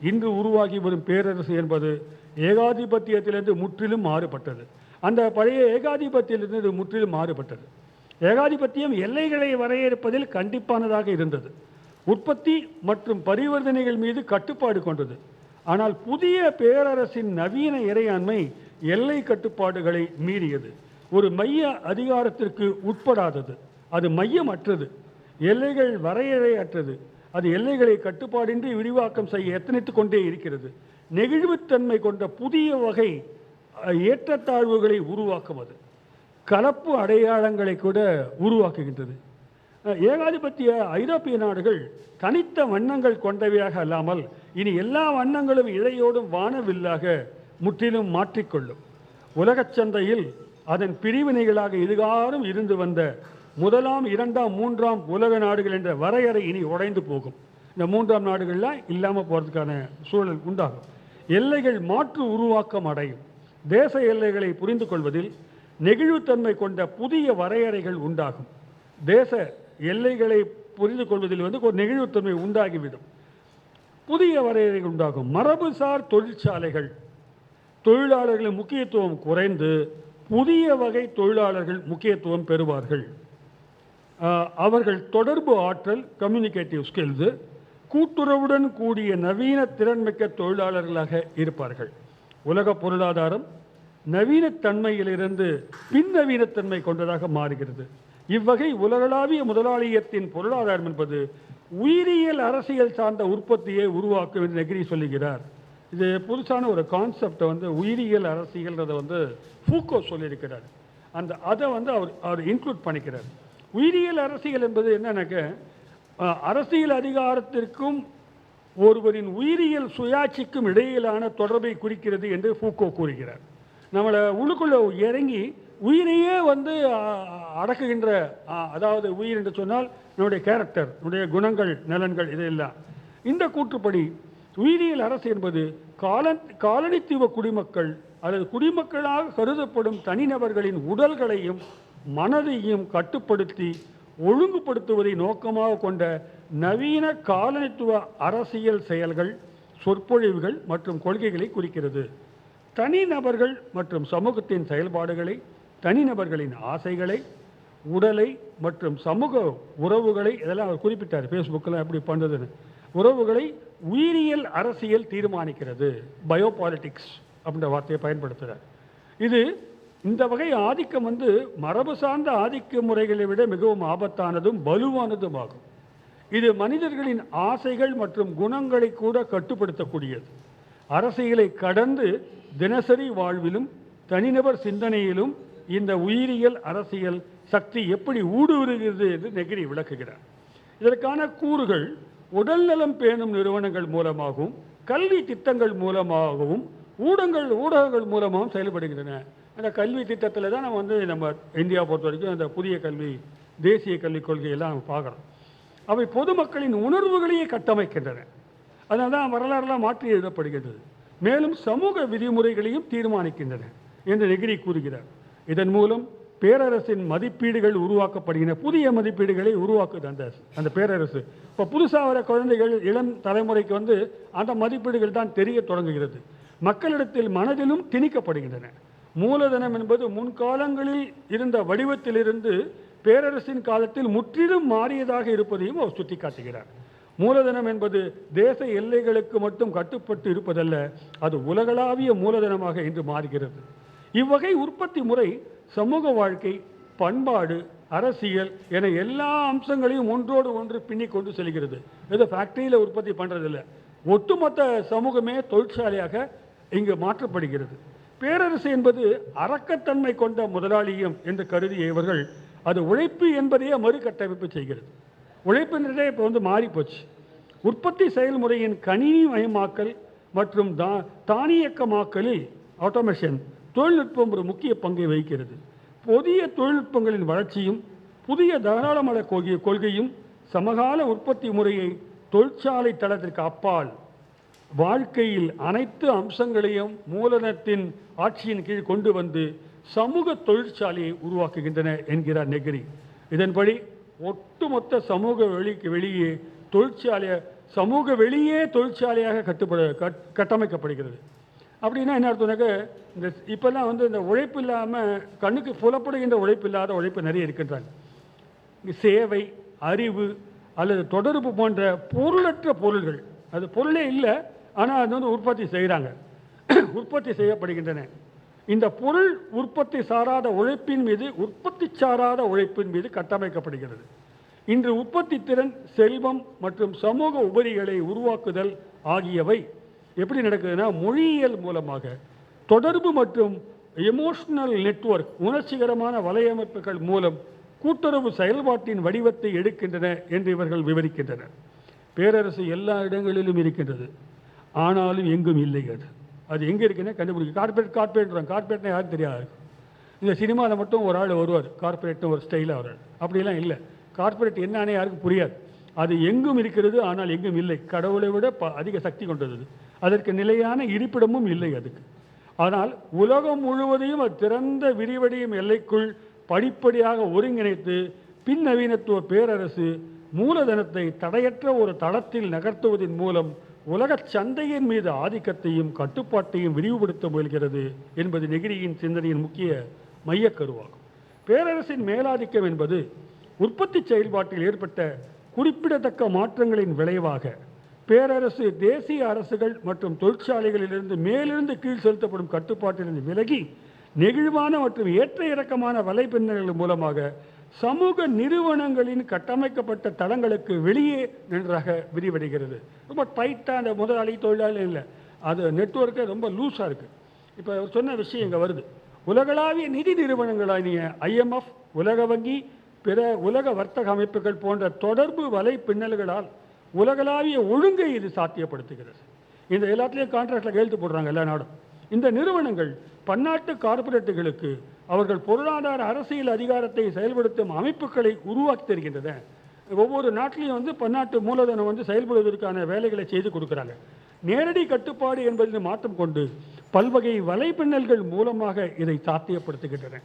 இன்று உருவாகி வரும் பேரரசு என்பது ஏகாதிபத்தியத்திலிருந்து முற்றிலும் மாறுபட்டது. அந்த பழைய ஏகாதிபத்தியத்திலிருந்து முற்றிலும் மாறுபட்டது. ஏகாதிபத்தியம் எல்லைகளை வரையறுப்பதில் கண்டிப்பானதாக இருந்தது. உற்பத்தி மற்றும் பரிவர்த்தனைகள் மீது கட்டுப்பாடு கொண்டது. ஆனால் புதிய பேரரசின் நவீன இறையாண்மை எல்லை கட்டுப்பாடுகளை மீறியது. ஒரு மைய அதிகாரத்திற்கு உட்படாதது. அது மையமற்றது. எல்லைகள் வரையறையற்றது. அது எல்லைகளை கட்டுப்பாடின்றி விரிவாக்கம் செய்ய எத்தனித்துக் கொண்டே இருக்கிறது. நெகிழ்வுத்தன்மை கொண்ட புதிய வகை ஏற்றத்தாழ்வுகளை உருவாக்கும் அது கலப்பு அடையாளங்களை கூட உருவாக்குகின்றது. ஏகாதிபத்திய ஐரோப்பிய நாடுகள் தனித்த வண்ணங்கள் கொண்டவையாக அல்லாமல் இனி எல்லா வண்ணங்களும் இழையோடும் வானவில்லாக முற்றிலும் மாற்றிக்கொள்ளும். உலகச் சந்தையில் அதன் பிரிவினைகளாக இதுகாரும் இருந்து வந்த முதலாம் இரண்டாம் மூன்றாம் உலக நாடுகள் என்ற வரையறை இனி உடைந்து போகும். இந்த மூன்றாம் நாடுகள்லாம் இல்லாமல் போகிறதுக்கான சூழல் உண்டாகும். எல்லைகள் மாற்று உருவாக்கம் அடையும். தேச எல்லைகளை புரிந்து கொள்வதில் நெகிழ்வுத்தன்மை கொண்ட புதிய வரையறைகள் உண்டாகும். தேச எல்லைகளை புரிந்து கொள்வதில் வந்து ஒரு நெகிழ்வுத்தன்மை உண்டாகிவிடும். புதிய வரையறைகள் உண்டாகும். மரபுசார் தொழிற்சாலைகள். தொழிலாளர்களின் முக்கியத்துவம் குறைந்து புதிய வகை தொழிலாளர்கள் முக்கியத்துவம் பெறுவார்கள். அவர்கள் தொடர்பு ஆற்றல் கம்யூனிகேட்டிவ் ஸ்கில்ஸு கூட்டுறவுடன் கூடிய நவீன திறன்மிக்க தொழிலாளர்களாக இருப்பார்கள். உலக பொருளாதாரம் நவீனத்தன்மையிலிருந்து பின்னவீனத்தன்மை கொண்டதாக மாறுகிறது. இவ்வகை உலகளாவிய முதலாளியத்தின் பொருளாதாரம் என்பது உயிரியல் அரசியல் சார்ந்த உற்பத்தியை உருவாக்கும் என்று நெகிரி சொல்லுகிறார். இது புதுசான ஒரு கான்செப்டை வந்து உயிரியல் அரசியல்ன்றதை வந்து ஃபூக்கோ சொல்லியிருக்கிறார். அந்த அதை வந்து அவர் அவர் இன்க்ளூட் பண்ணிக்கிறார். உயிரியல் அரசியல் என்பது என்னன்னாக்க அரசியல் அதிகாரத்திற்கும் ஒருவரின் உயிரியல் சுயாட்சிக்கும் இடையிலான தொடர்பை குறிக்கிறது என்று ஃபூக்கோ கூறுகிறார். நம்மளை உள்ளுக்குள்ளே இறங்கி உயிரையே வந்து அடக்குகின்ற அதாவது உயிர் என்று சொன்னால் நம்முடைய கேரக்டர் நம்முடைய குணங்கள் நலன்கள் இதையெல்லாம். இந்த கூற்றுப்படி உயிரியல் அரசு என்பது காலன் காலனித்துவ குடிமக்கள் அல்லது குடிமக்களாக கருதப்படும் தனிநபர்களின் உடல்களையும் மனதையும் கட்டுப்படுத்தி ஒழுங்குபடுத்துவதை நோக்கமாக கொண்ட நவீன காலனித்துவ அரசியல் செயல்கள் சொற்பொழிவுகள் மற்றும் கொள்கைகளை குறிக்கிறது. தனிநபர்கள் மற்றும் சமூகத்தின் செயல்பாடுகளை தனிநபர்களின் ஆசைகளை உடலை மற்றும் சமூக உறவுகளை இதெல்லாம் அவர் குறிப்பிட்டார் ஃபேஸ்புக்கில் எப்படி பண்ணுறதுன்னு உறவுகளை உயிரியல் அரசியல் தீர்மானிக்கிறது. பயோபாலிட்டிக்ஸ் அப்படின்ற வார்த்தையை பயன்படுத்துகிறார் இது இந்த வகை ஆதிக்கம் வந்து மரபு சார்ந்த ஆதிக்க முறைகளை விட மிகவும் ஆபத்தானதும் வலுவானதும் ஆகும். இது மனிதர்களின் ஆசைகள் மற்றும் குணங்களை கூட கட்டுப்படுத்தக்கூடியது. அரசியலை கடந்து தினசரி வாழ்விலும் தனிநபர் சிந்தனையிலும் இந்த உயிரியல் அரசியல் சக்தி எப்படி ஊடுருகிறது என்று நெகிரி விளக்குகிறார். இதற்கான கூறுகள் உடல்நலம் பேணும் நிறுவனங்கள் மூலமாகவும் கல்வி திட்டங்கள் மூலமாகவும் ஊடகங்கள் ஊடகங்கள் மூலமாகவும் செயல்படுகின்றன. அந்த கல்வி திட்டத்தில் தான் நம்ம வந்து நம்ம இந்தியா பொறுத்த வரைக்கும் அந்த புதிய கல்வி தேசிய கல்விக் கொள்கையெல்லாம் நம்ம பார்க்குறோம். அவை பொதுமக்களின் உணர்வுகளையே கட்டமைக்கின்றன. அதனால் தான் வரலாறுலாம் மாற்றி எழுதப்படுகின்றது. மேலும் சமூக விதிமுறைகளையும் தீர்மானிக்கின்றன என்று நெகிரி கூறுகிறார். இதன் மூலம் பேரரசின் மதிப்பீடுகள் உருவாக்கப்படுகின்றன புதிய மதிப்பீடுகளை உருவாக்குது அந்த அந்த பேரரசு. இப்போ புதுசாக வர குழந்தைகள் இளம் தலைமுறைக்கு வந்து அந்த மதிப்பீடுகள் தான் தெரிய தொடங்குகிறது. மக்களிடத்தில் மனதிலும் திணிக்கப்படுகின்றன. மூலதனம் என்பது முன்காலங்களில் இருந்த வடிவத்திலிருந்து பேரரசின் காலத்தில் முற்றிலும் மாறியதாக இருப்பதையும் அவர் சுட்டிக்காட்டுகிறார். மூலதனம் என்பது தேச எல்லைகளுக்கு மட்டும் கட்டுப்பட்டு இருப்பதல்ல அது உலகளாவிய மூலதனமாக இன்று மாறுகிறது. இவ்வகை உற்பத்தி முறை சமூக வாழ்க்கை பண்பாடு அரசியல் என எல்லா அம்சங்களையும் ஒன்றோடு ஒன்று பின்னிக் கொண்டு செல்கிறது. இது ஃபேக்டரியில் உற்பத்தி பண்ணுறதில்ல ஒட்டுமொத்த சமூகமே தொழிற்சாலையாக இங்கு மாற்றப்படுகிறது. பேரரசு என்பது அரக்கத்தன்மை கொண்ட முதலாளியம் என்று கருதிய இவர்கள் அது உழைப்பு என்பதையே மறுகட்டமைப்பு செய்கிறது. உழைப்புன்றதே இப்போ வந்து மாறிப்போச்சு. உற்பத்தி செயல்முறையின் கணினி மயமாக்கல் மற்றும் தா தானியக்கமாக்கலில் ஆட்டோமேஷன் தொழில்நுட்பம் ஒரு முக்கிய பங்கை வகிக்கிறது. புதிய தொழில்நுட்பங்களின் வளர்ச்சியும் புதிய தாராளமல கொள்கை கொள்கையும் சமகால உற்பத்தி முறையை தொழிற்சாலை தளத்திற்கு அப்பால் வாழ்க்கையில் அனைத்து அம்சங்களையும் மூலதனத்தின் ஆட்சியின் கீழ் கொண்டு வந்து சமூக தொழிற்சாலையை உருவாக்குகின்றன என்கிறார் நெகிரி. இதன்படி ஒட்டுமொத்த சமூக வெளிக்கு வெளியே தொழிற்சாலையை சமூக வெளியே தொழிற்சாலையாக கட்டுப்பட கட் கட்டமைக்கப்படுகிறது. அப்படின்னா என்ன அர்த்தம்னாக்க இந்த இப்போல்லாம் வந்து இந்த உழைப்பு இல்லாமல் கண்ணுக்கு புலப்படுகின்ற உழைப்பு இல்லாத உழைப்பு நிறைய இருக்கின்றாங்க. சேவை அறிவு அல்லது தொடர்பு போன்ற பொருளற்ற பொருள்கள் அது பொருளே இல்லை ஆனால் அது வந்து உற்பத்தி செய்கிறாங்க உற்பத்தி செய்யப்படுகின்றன. இந்த பொருள் உற்பத்தி சாராத உழைப்பின் மீது உற்பத்தி சாராத உழைப்பின் மீது கட்டமைக்கப்படுகிறது. இன்று உற்பத்தி திறன் செல்வம் மற்றும் சமூக உபரிகளை உருவாக்குதல் ஆகியவை எப்படி நடக்குதுன்னா மொழியியல் மூலமாக. தொடர்பு மற்றும் எமோஷனல் நெட்வொர்க் உணர்ச்சிகரமான வலையமைப்புகள் மூலம் கூட்டுறவு செயல்பாட்டின் வடிவத்தை எடுக்கின்றன என்று இவர்கள் விவரிக்கின்றனர். பேரரசு எல்லா இடங்களிலும் இருக்கின்றது. ஆனாலும் எங்கும் இல்லை அது. அது எங்கே இருக்குன்னா கண்டுபிடிக்க. கார்பரேட் கார்பரேட்றாங்க கார்பரேட்னா யாரும் தெரியாது? இந்த சினிமாவில் மட்டும் ஒரு ஆள் வருவார். கார்பரேட்னு ஒரு ஸ்டைலாக வருவார் அப்படிலாம் இல்லை. கார்பரேட் என்னன்னே யாருக்கும் புரியாது. அது எங்கும் இருக்கிறது ஆனால் எங்கும் இல்லை. கடவுளை விட ப அதிக சக்தி கொண்டது. அதற்கு நிலையான இருப்பிடமும் இல்லை அதுக்கு. ஆனால் உலகம் முழுவதையும் அது திறந்த விரிவடையும் எல்லைக்குள் படிப்படியாக ஒருங்கிணைத்து பின்னவீனத்துவ பேரரசு மூலதனத்தை தடையற்ற ஒரு தளத்தில் நகர்த்துவதன் மூலம் உலகச் சந்தையின் மீது ஆதிக்கத்தையும் கட்டுப்பாட்டையும் விரிவுபடுத்த முயல்கிறது என்பது நெகிரியின் சிந்தனையின் முக்கிய மையக்கருவாகும். பேரரசின் மேலாதிக்கம் என்பது உற்பத்தி செயல்பாட்டில் ஏற்பட்ட குறிப்பிடத்தக்க மாற்றங்களின் விளைவாக பேரரசு தேசிய அரசுகள் மற்றும் தொழிற்சாலைகளிலிருந்து மேலிருந்து கீழ் செலுத்தப்படும் கட்டுப்பாட்டிலிருந்து விலகி நெகிழ்வான மற்றும் ஏற்ற இறக்கமான வலைப்பின்னல்கள் மூலமாக சமூக நிறுவனங்களின் கட்டமைக்கப்பட்ட தளங்களுக்கு வெளியே நன்றாக விரிவடைகிறது. ரொம்ப டைட்டாக அந்த முதலாளி தொழிலாளி இல்லை. அது நெட்வொர்க்கே ரொம்ப லூஸாக இருக்குது இப்போ அவர் சொன்ன விஷயம் இங்கே வருது. உலகளாவிய நிதி நிறுவனங்களானிய ஐஎம்எஃப் உலக வங்கி பிற உலக வர்த்தக அமைப்புகள் போன்ற தொடர்பு வலை பின்னல்களால் உலகளாவிய ஒழுங்கை இது சாத்தியப்படுத்துகிறது. இந்த எல்லாத்துலேயும் கான்ட்ராக்டில் கையெழுத்து போடுறாங்க எல்லா நாடும். இந்த நிறுவனங்கள் பன்னாட்டு கார்ப்பரேட்டுகளுக்கு அவர்கள் பொருளாதார அரசியல் அதிகாரத்தை செயல்படுத்தும் அமைப்புகளை உருவாக்கி தருகின்றன. ஒவ்வொரு நாட்டிலையும் வந்து பன்னாட்டு மூலதனம் வந்து செயல்படுவதற்கான வேலைகளை செய்து கொடுக்குறாங்க. நேரடி கட்டுப்பாடு என்பதில் மாற்றம் கொண்டு பல்வகை வலைப்பின்னல்கள் மூலமாக இதை சாத்தியப்படுத்துகின்றன.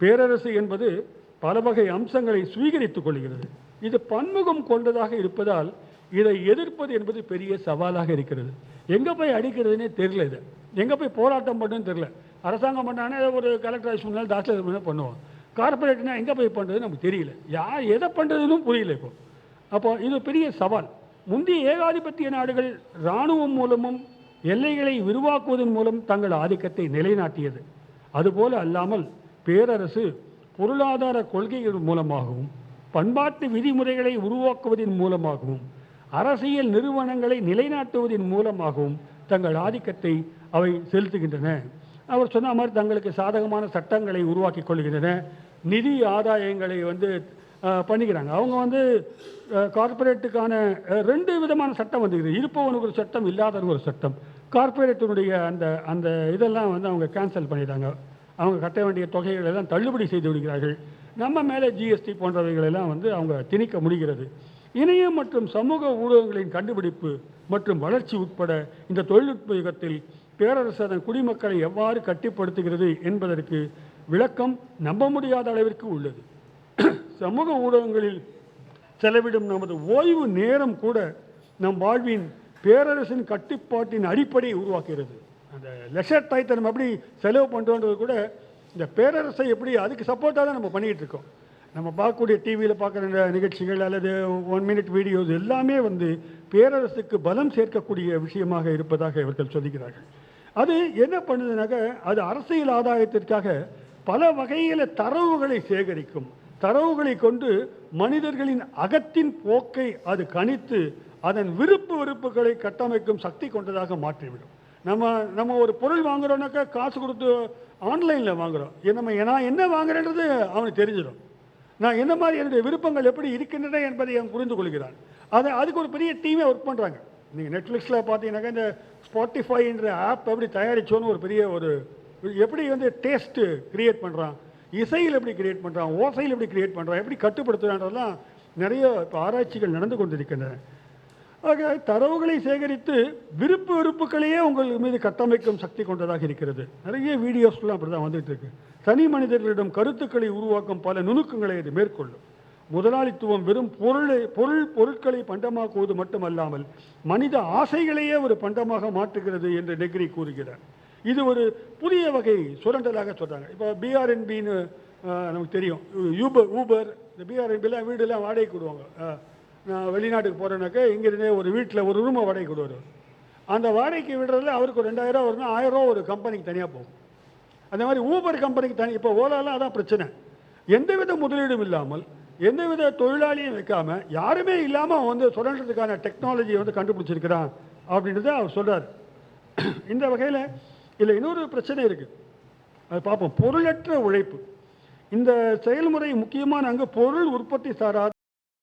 பேரரசு என்பது பல வகை அம்சங்களை சுவீகரித்துக் கொள்கிறது. இது பன்முகம் கொண்டதாக இருப்பதால் இதை எதிர்ப்பது என்பது பெரிய சவாலாக இருக்கிறது. எங்கே போய் அடிக்கிறதுனே தெரியல இது. எங்கே போய் போராட்டம் பண்ணுன்னு தெரியல. அரசாங்கம் பண்ணானே ஒரு கலெக்டர் ஆஃபீஸ் பண்ணாலும் தாசில் பண்ணாலும் பண்ணுவோம். கார்பரேட்னா எங்கே போய் பண்ணுறது நமக்கு தெரியல. யார் எதை பண்ணுறதுன்னு புரியல இப்போ. அப்போ இது பெரிய சவால். முந்தைய ஏகாதிபத்திய நாடுகள் இராணுவம் மூலமும் எல்லைகளை விரிவாக்குவதன் மூலம் தங்கள் ஆதிக்கத்தை நிலைநாட்டியது. அதுபோல அல்லாமல் பேரரசு பொருளாதார கொள்கைகள் மூலமாகவும் பண்பாட்டு விதிமுறைகளை உருவாக்குவதன் மூலமாகவும் அரசியல் நிறுவனங்களை நிலைநாட்டுவதன் மூலமாகவும் தங்கள் ஆதிக்கத்தை அவை செலுத்துகின்றன. அவர் சொன்ன மாதிரி தங்களுக்கு சாதகமான சட்டங்களை உருவாக்கி கொள்கின்றன. நிதி ஆதாயங்களை வந்து பண்ணிக்கிறாங்க. அவங்க வந்து கார்ப்பரேட்டுக்கான ரெண்டு விதமான சட்டம் வந்துக்குது இருப்பவனுக்கு ஒரு சட்டம் இல்லாதவனுக்கு ஒரு சட்டம். கார்ப்பரேட்டினுடைய அந்த அந்த இதெல்லாம் வந்து அவங்க கேன்சல் பண்ணிடுறாங்க அவங்க கட்ட வேண்டிய தொகைகள் எல்லாம் தள்ளுபடி செய்து விடுகிறார்கள். நம்ம மேலே ஜிஎஸ்டி போன்றவைகளெல்லாம் வந்து அவங்க திணிக்க முடிகிறது. இணையம் மற்றும் சமூக ஊடகங்களின் கண்டுபிடிப்பு மற்றும் வளர்ச்சி உட்பட இந்த தொழில்நுட்ப யுகத்தில் பேரரசு அதன் குடிமக்களை எவ்வாறு கட்டுப்படுத்துகிறது என்பதற்கு விளக்கம் நம்ப முடியாத அளவிற்கு உள்ளது. சமூக ஊடகங்களில் செலவிடும் நமது ஓய்வு நேரம் கூட நம் வாழ்வின் பேரரசின் கட்டுப்பாட்டின் அடிப்படையை உருவாக்குகிறது. அந்த லெஷர் டயத்தை நம்ம எப்படி செலவு பண்ணுறோன்றது கூட இந்த பேரரசை எப்படி அதுக்கு சப்போர்ட்டாக தான் நம்ம பண்ணிகிட்டு இருக்கோம். நம்ம பார்க்கக்கூடிய டிவியில் பார்க்குற நிகழ்ச்சிகள் அல்லது ஒன் மினிட் வீடியோஸ் எல்லாமே வந்து பேரரசுக்கு பலம் சேர்க்கக்கூடிய விஷயமாக இருப்பதாக இவர்கள் சொல்லுகிறார்கள். அது என்ன பண்ணுதுனாக்க அது அரசியல் ஆதாயத்திற்காக பல வகையில் தரவுகளை சேகரிக்கும். தரவுகளை கொண்டு மனிதர்களின் அகத்தின் போக்கை அது கணித்து அதன் விருப்பு வெறுப்புகளை கட்டமைக்கும் சக்தி கொண்டதாக மாற்றிவிடும். நம்ம நம்ம ஒரு பொருள் வாங்குறோம்னாக்கா காசு கொடுத்து ஆன்லைனில் வாங்குகிறோம் நம்ம நான் என்ன வாங்குறேன்றது அவனுக்கு தெரிஞ்சிடும். நான் என்ன மாதிரி என்னுடைய விருப்பங்கள் எப்படி இருக்கின்றன என்பதை அவன் புரிந்து கொள்கிறான். அதை அதுக்கு ஒரு பெரிய டீமே ஒர்க் பண்ணுறாங்க நீங்கள் நெட்ஃப்ளிக்ஸில் பார்த்தீங்கன்னாக்கா இந்த ஸ்பாட்டிஃபைன்ற ஆப் எப்படி தயாரிச்சோன்னு ஒரு பெரிய ஒரு எப்படி வந்து டேஸ்ட்டு கிரியேட் பண்ணுறான் இசையில் எப்படி கிரியேட் பண்ணுறான் ஓசையில் எப்படி கிரியேட் பண்ணுறான் எப்படி கட்டுப்படுத்துகிறான்றதெல்லாம் நிறைய இப்போ ஆராய்ச்சிகள் நடந்து கொண்டிருக்கின்றன. ஆக தரவுகளை சேகரித்து விருப்பு வெறுப்புகளையே உங்கள் மீது கட்டமைக்கும் சக்தி கொண்டதாக இருக்கிறது. நிறைய வீடியோஸ்லாம் அப்படி தான் வந்துகிட்டு இருக்கு. தனி மனிதர்களிடம் கருத்துக்களை உருவாக்கும் பல நுணுக்கங்களை இது மேற்கொள்ளும். முதலாளித்துவம் வெறும் பொருளை பொருள் பொருட்களை பண்டமாக்குவது மட்டுமல்லாமல் மனித ஆசைகளையே ஒரு பண்டமாக மாற்றுகிறது என்று நெக்ரி கூறுகிறார். இது ஒரு புதிய வகை சுரண்டலாக சொல்கிறாங்க இப்போ பிஆர்என்பின்னு நமக்கு தெரியும். யூபர் ஊபர் இந்த பிஆர்என்பிலாம் வீடெல்லாம் வாடகைக்கு விடுவாங்க. நான் வெளிநாட்டுக்கு போகிறேனாக்கா இங்கிருந்தே ஒரு வீட்டில் ஒரு ரூமை வாடகைக்கு விடுவார். அந்த வாடகைக்கு விடுறதுல அவருக்கு ரெண்டாயிரம் வரும்னா ஆயிரம் ரூபா ஒரு கம்பெனிக்கு தனியாக போகும். அந்த மாதிரி ஊபர் கம்பெனிக்கு தனி இப்போ ஓலாலாம் அதான் பிரச்சனை. எந்தவித முதலீடும் இல்லாமல் எந்தவித தொழிலாளியும் வைக்காம யாருமே இல்லாமல் அவன் வந்து சுரண்டதுக்கான டெக்னாலஜியை வந்து கண்டுபிடிச்சிருக்கிறான் அப்படின்றத அவர் சொல்கிறார் இந்த வகையில் இதில் இன்னொரு பிரச்சனை இருக்குது அது பார்ப்போம். பொருளற்ற உழைப்பு. இந்த செயல்முறை முக்கியமான அங்கு பொருள் உற்பத்தி சாராத